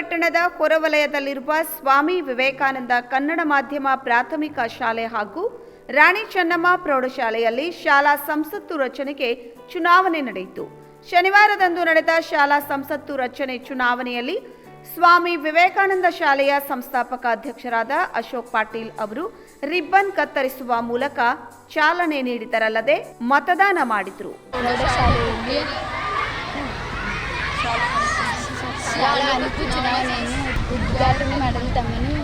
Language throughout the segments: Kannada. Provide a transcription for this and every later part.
ಪಟ್ಟಣದ ಹೊರವಲಯದಲ್ಲಿರುವ ಸ್ವಾಮಿ ವಿವೇಕಾನಂದ ಕನ್ನಡ ಮಾಧ್ಯಮ ಪ್ರಾಥಮಿಕ ಶಾಲೆ ಹಾಗೂ ರಾಣಿ ಚೆನ್ನಮ್ಮ ಪ್ರೌಢಶಾಲೆಯಲ್ಲಿ ಶಾಲಾ ಸಂಸತ್ತು ರಚನೆಗೆ ಚುನಾವಣೆ ನಡೆಯಿತು. ಶನಿವಾರದಂದು ನಡೆದ ಶಾಲಾ ಸಂಸತ್ತು ರಚನೆ ಚುನಾವಣೆಯಲ್ಲಿ ಸ್ವಾಮಿ ವಿವೇಕಾನಂದ ಶಾಲೆಯ ಸಂಸ್ಥಾಪಕ ಅಧ್ಯಕ್ಷರಾದ ಅಶೋಕ್ ಪಾಟೀಲ್ ಅವರು ರಿಬ್ಬನ್ ಕತ್ತರಿಸುವ ಮೂಲಕ ಚಾಲನೆ ನೀಡಿದರಲ್ಲದೆ ಮತದಾನ ಮಾಡಿದರು. చాలా అనిపించిన నేను. విద్యార్థిని మెడల్ తమ్మని.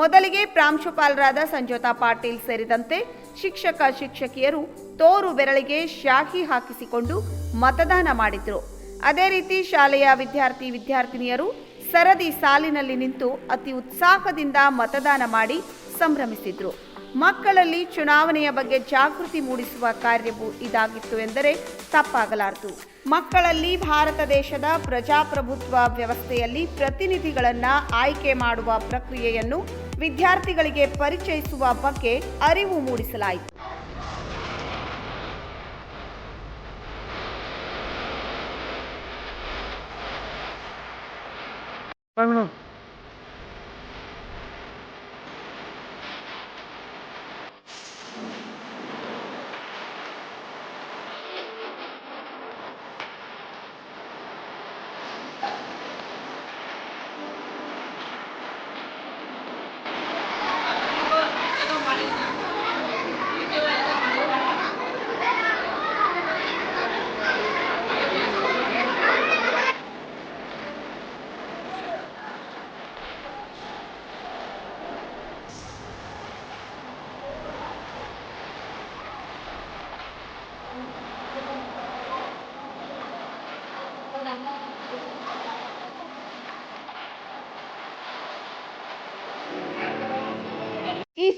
ಮೊದಲಿಗೆ ಪ್ರಾಂಶುಪಾಲರಾದ ಸಂಜೋತಾ ಪಾಟೀಲ್ ಸೇರಿದಂತೆ ಶಿಕ್ಷಕ ಶಿಕ್ಷಕಿಯರು ತೋರು ಬೆರಳಿಗೆ ಶಾಹಿ ಹಾಕಿಸಿಕೊಂಡು ಮತದಾನ ಮಾಡಿದ್ರು. ಅದೇ ರೀತಿ ಶಾಲೆಯ ವಿದ್ಯಾರ್ಥಿ ವಿದ್ಯಾರ್ಥಿನಿಯರು ಸರದಿ ಸಾಲಿನಲ್ಲಿ ನಿಂತು ಅತಿ ಉತ್ಸಾಹದಿಂದ ಮತದಾನ ಮಾಡಿ ಸಂಭ್ರಮಿಸಿದ್ರು. ಮಕ್ಕಳಲ್ಲಿ ಚುನಾವಣೆಯ ಬಗ್ಗೆ ಜಾಗೃತಿ ಮೂಡಿಸುವ ಕಾರ್ಯವು ಇದಾಗಿತ್ತು ಎಂದರೆ ತಪ್ಪಾಗಲಾರದು. ಮಕ್ಕಳಲ್ಲಿ ಭಾರತ ದೇಶದ ಪ್ರಜಾಪ್ರಭುತ್ವ ವ್ಯವಸ್ಥೆಯಲ್ಲಿ ಪ್ರತಿನಿಧಿಗಳನ್ನು ಆಯ್ಕೆ ಮಾಡುವ ಪ್ರಕ್ರಿಯೆಯನ್ನು ವಿದ್ಯಾರ್ಥಿಗಳಿಗೆ ಪರಿಚಯಿಸುವ ಬಗ್ಗೆ ಅರಿವು ಮೂಡಿಸಲಾಯಿತು.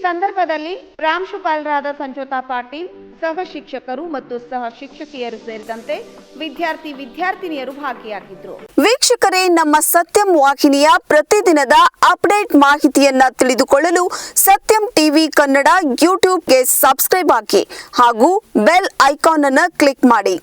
ಸಂದರ್ಭದಲ್ಲಿ ಪ್ರಾಂಶುಪಾಲರಾದ ಸಂಜೋತಾ ಪಾಟೀಲ್, ಸಹ ಶಿಕ್ಷಕರು ಮತ್ತು ಸಹ ಶಿಕ್ಷಕಿಯರು ಸೇರಿದಂತೆ ವಿದ್ಯಾರ್ಥಿ ವಿದ್ಯಾರ್ಥಿನಿಯರು ಭಾಗಿಯಾಗಿದ್ದರು ವೀಕ್ಷಕರೇ, ನಮ್ಮ ಸತ್ಯಂ ವಾಹಿನಿಯ ಪ್ರತಿದಿನದ ಅಪ್ಡೇಟ್ ಮಾಹಿತಿಯನ್ನ ತಿಳಿದುಕೊಳ್ಳಲು ಸತ್ಯಂ ಟಿವಿ ಕನ್ನಡ ಯೂಟ್ಯೂಬ್ಗೆ ಸಬ್ಸ್ಕ್ರೈಬ್ ಹಾಕಿ ಹಾಗೂ ಬೆಲ್ ಐಕಾನ್ ಅನ್ನು ಕ್ಲಿಕ್ ಮಾಡಿ.